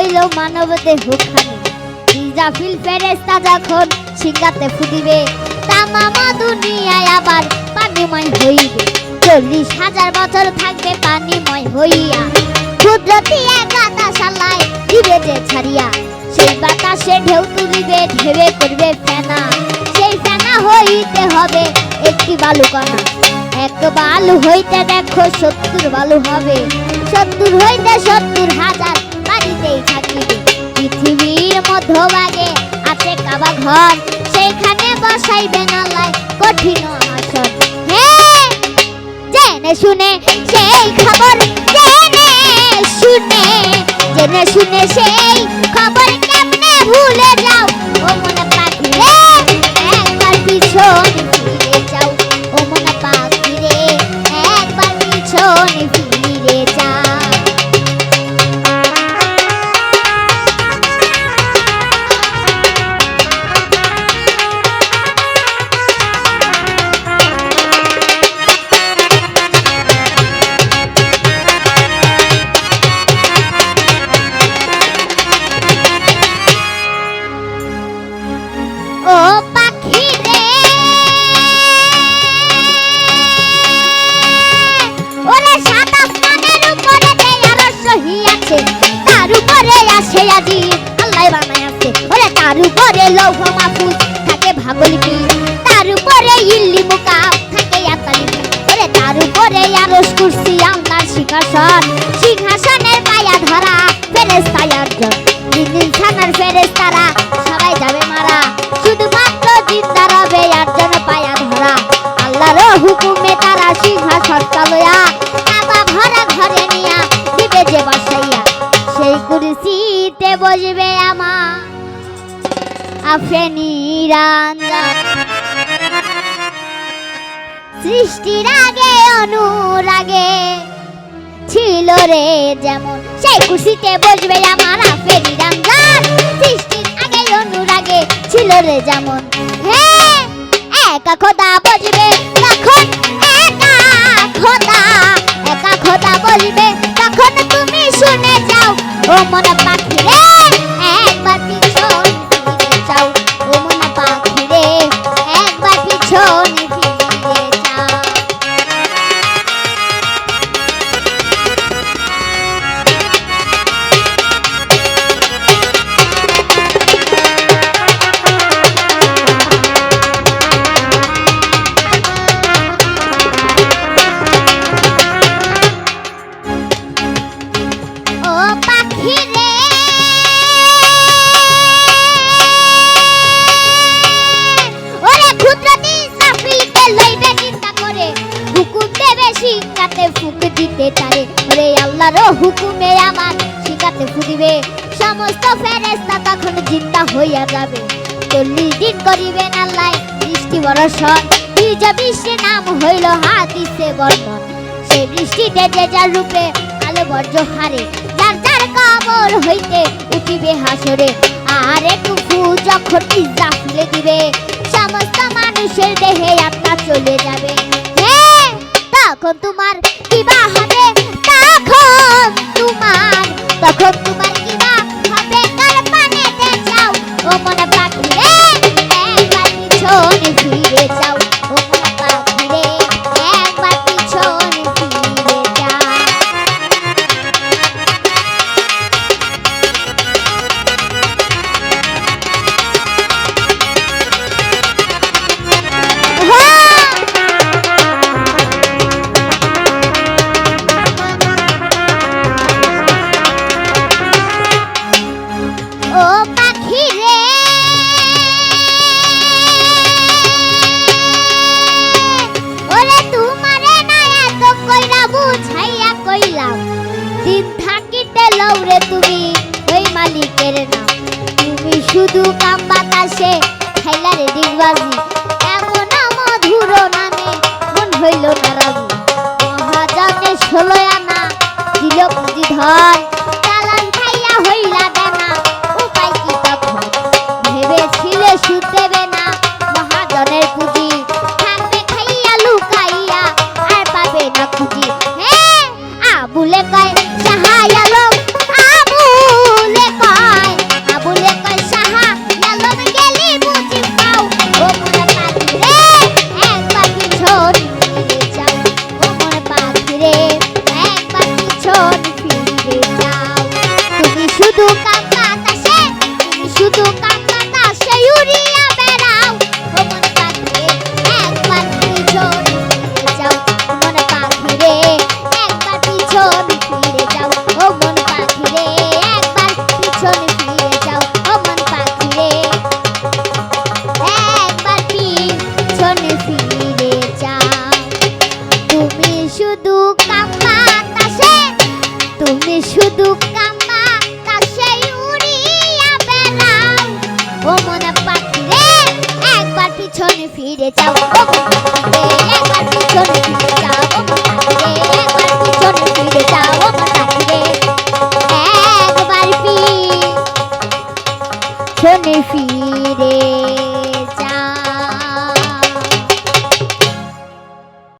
হইল মানব দেহ খানি। ইজাফিল ফেরেস্তা যখন সিঙ্গাতে ফুদিবে তামামা দুনিয়ায় আবার পানিময় হইবে। চল্লিশ হাজার বছর থাকবে পানিময় হইয়া। কুদরতি এক বাতাসালায় দিবে যে ছাড়িয়া। সেই বাতাসে ঢেউ তুলিবে ঢেবে করবে ফেনা। সেই ফেনা হইতে হবে একটি বালুকণা। এক বালু হইতে দেখো সত্তর বালু হবে। সত্তর হইতে সত্তর হাজার মধ্যভাগে আছে কাবা ঘর। সেইখানে বসাইবে নালায় কঠিন আসর হে, জেনে শুনে সেই খবর, জেনে শুনে জেনে শুনে সেই খবর উপরে লৌহ মাহফুজ থাকে ভাগলিপি তার উপরে ইল্লি মুকাব থাকে ইয়াতালিপি ওরে তার উপরে আরশ কুরসি আল্লাহর সিংহাসন। সিংহাসনের পায়া ধরা ফেরেশতায় অর্জন দিন থানার ফেরেশতারা, সবাই যাবে মারা। শুধুমাত্র জিন্দা রবে একজন পায়া ধরা। আল্লাহর হুকুমে তারা সিংহাসন চালয়া কাবা ঘরে ঘরে নিয়া, দিবে যে বসাইয়া। সেই কুরসিতে বসবে আমার। আফেনিরাঞ্জা সৃষ্টির আগে অনুরাগে ছিল রে যেমন। সেই খুশিতে বসবে আমার আফেরি রমজান সৃষ্টির আগে অনুরাগে ছিল রে যেমন। হ্যাঁ একা খোদা বসবে হুকুমে আমার শিকাতে ফুদিবে সমস্ত ফেরেশতা তখন জিন্দা হইয়া যাবে। চল্লিশ দিন করিবেন আল্লাহ বৃষ্টি বর্ষণ। বীজ বৃষ্টির নাম হইল হাদিসে বর্ণন। সেই বৃষ্টিতে যে যার রূপে আলো বর্জ্য হারে যার যার কবর হইতে উঠিবে হাসরে। আর একটু ফু যখন ইজা ফুলে দিবে, সমস্ত মানুষের দেহে আত্মা চলে যাবে। হ্যাঁ তখন তোমার কিবা হবে। তোমার তখন hi. শুধু